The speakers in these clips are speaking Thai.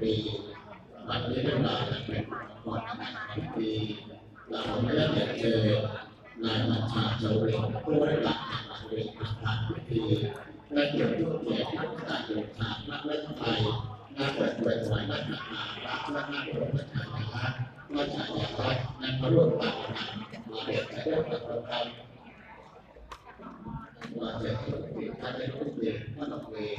ปีวันนี้เรื่องราวจะเป็นก่อนงานปีเราไม่ได้เรียนเจอนายบัญชาเจริญผู้ได้รับการบริหารทางพิธีและเกี่ยวกับเกียรตินักการเดินทางนักเล่นไทยนักเปิดเผยถวายนักการรักและนักโปรดประชาชนว่าชายาลักนักร่วมต่างกันมาเรียนเรื่องกับเรารับว่าจะเป็นการได้รู้เรื่องว่าเราเอง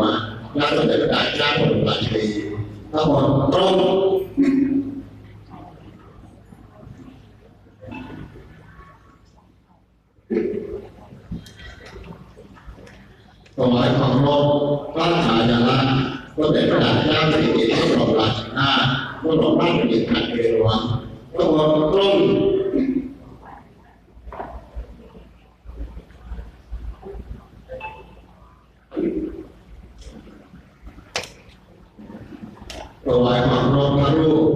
ระเจ้าอยู่หัวและสมเด็จพระนางเจ้าบรมราชินีพระบรมตรงถวายความเคารพพระชายาลักษณ์สมเด็จพระนางเจ้าสิริกิติ์พระบรมราชินีพระบรมราชบิดาเทหลวงพระบรมตรง ถวายความเคารพพระรูป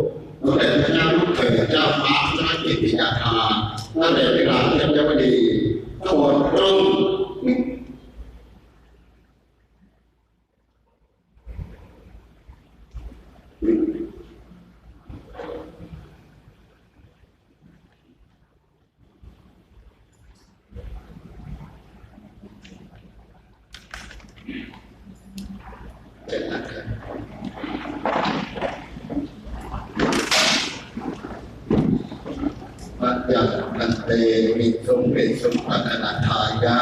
สมเด็จพระเจ้าลูกเขยเจ้าฟ้าเจ้ากิติยาภาพระเดชพระราชเจ้าวดีพระบรมตรงเป็นหลักครับพระ เตมิสุงวิสุปัตนาทายะ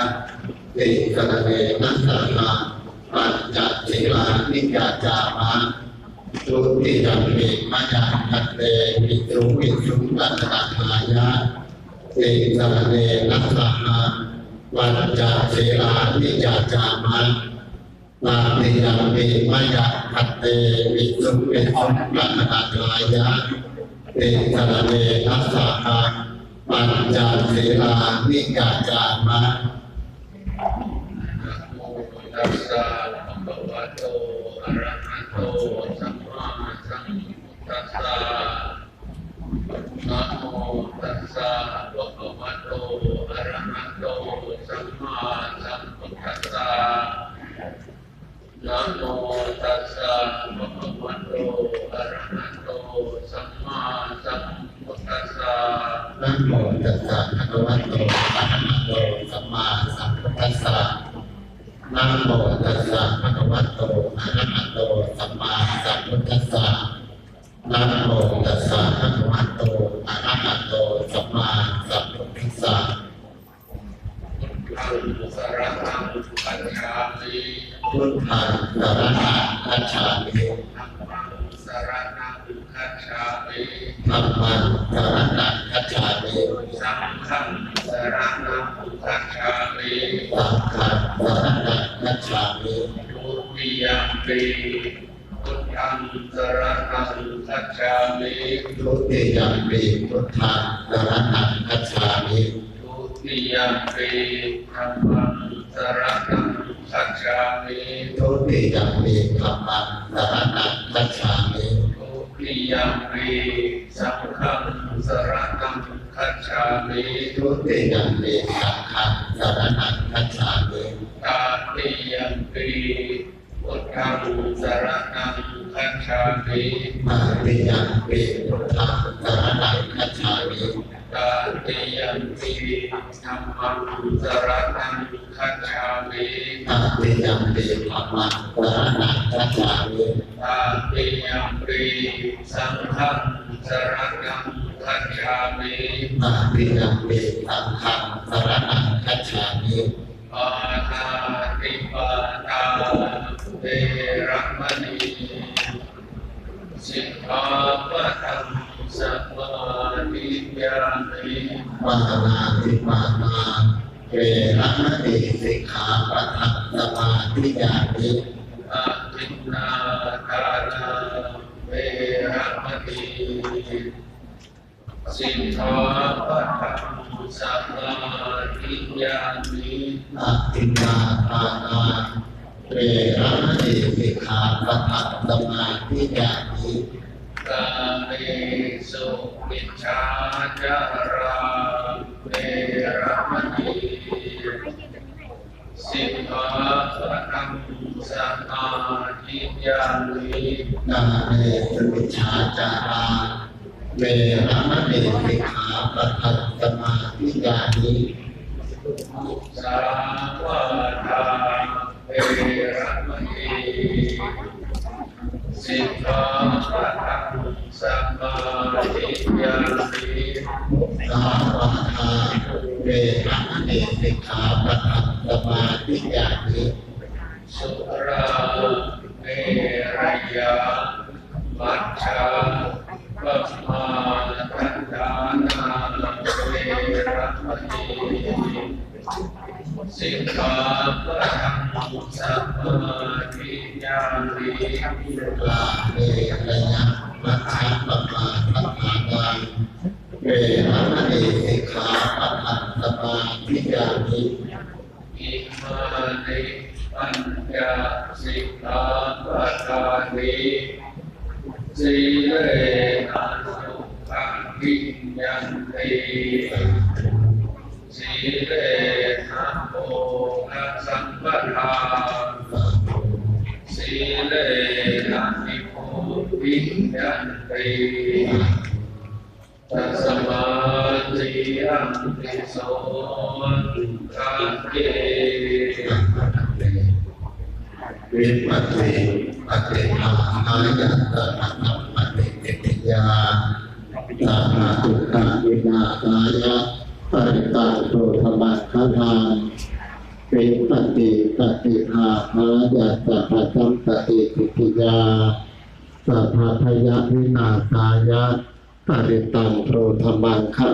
ติสระเนนัสสาหาปัญจศีลานิยาจามะทุติยมปิมายาพันเตมิสุงวิสุปัตนาทายะติสระเนนัสสาหาปัญจศีลานิยาจามะนาติยามิมายะคัตเตวิสุงวิสุปัตนาทายะติสระเนนัสสาหา ปัญจศีลานิกาจามะนะโมตัสสะภะคะวะโตอะระหะโตสัมมาสัมพุทธัสสะนะโมตัสสะภะคะวะโตอะระหะโตสัมมาสัมพุทธัสสะนะโมตัสสะภะคะวะโตอะระหะโตสัมมาสัมพุทธัสสะ นะโมตัสสะภะคะวะโตอะระหะโตสัมมาสัมพุทธัสสะ นะโมตัสสะภะคะวะโตอะระหะโตสัมมาสัมพุทธัสสะนะโมตัสสะภะคะวะโตอะระหะโตสัมมาสัมพุทธัสสะพุทธังสรณังคัจฉามิพุทธังสรณะคัจฉามิธัมมังสรณังคัจฉามิธัมมังสรณะ คัจฉามิทุติยมปีพุทธังสรณะคัจฉามิทุติยมปีธัมมังสรณังคัจฉามิทุติยมปีธัมมังสรณะคัจฉามิทุติยมปีสังฆังสรณังคัจฉามิทุติยมปีสังฆังสรณะคัจฉามิตาติยมปี พุทธังสรณังคัจฉามิมาติยมปีพุทธังสรณะคัจฉามิตาติยมปีธรรมังสรณังคัจฉามิมาติยมปีธัมมังสรณะคัจฉามิตาติยมปีสังฆังสรณังคัจฉามิมาติยมปีสังฆังสรณะคัจฉามิปานาติปาตา เวรมณีสิกขาปะทังสมาธิยามิปานาติปานาเวระมณีสิกขาปะทังสมาธิยามิอาทินาทานาเวรมณีสิกขาปะทังสมาธิยามิอาตินนาทานา เวระมณีสิกขาปะทังสมาธิยามิกาเมสุมิชฌาจาราเวรมณีสิกขาปะทังสมาธิยามินาเมสุมิชฌาจาราเวระมณีสิกขาปะทังสมาธิยามิสาวาทาเวรมณี สิกขาปังสมาธิยามิสาวาทาเวระเนสิกขาปังสมาธิญาณิสุราเมรยามัจฉา สิกขาปะทังสมาธิยามิลาเวระยะมัจฉาปะมาทัฏฐานเวระมณีสิกขาปะทังสมาธิยามิอิมานิปัญญาสิกขาปะทานิสีเลนะสุขังกินยันติสีเลนะ สัมปทาสีเลนะนิโพธิยันติตัสมาธิยันติโสทังเกวิปัสสิปฏิภาหายะตระนัมปฏิกิติยาตามาตุกาวินาศายะปริตาโตธรรมะทาน ป็นปฏิปฏิภาภายาสสะปัจจัมปฏิทิติยาสัพพพยะวินาสายะปริตังโตธรรมังคะ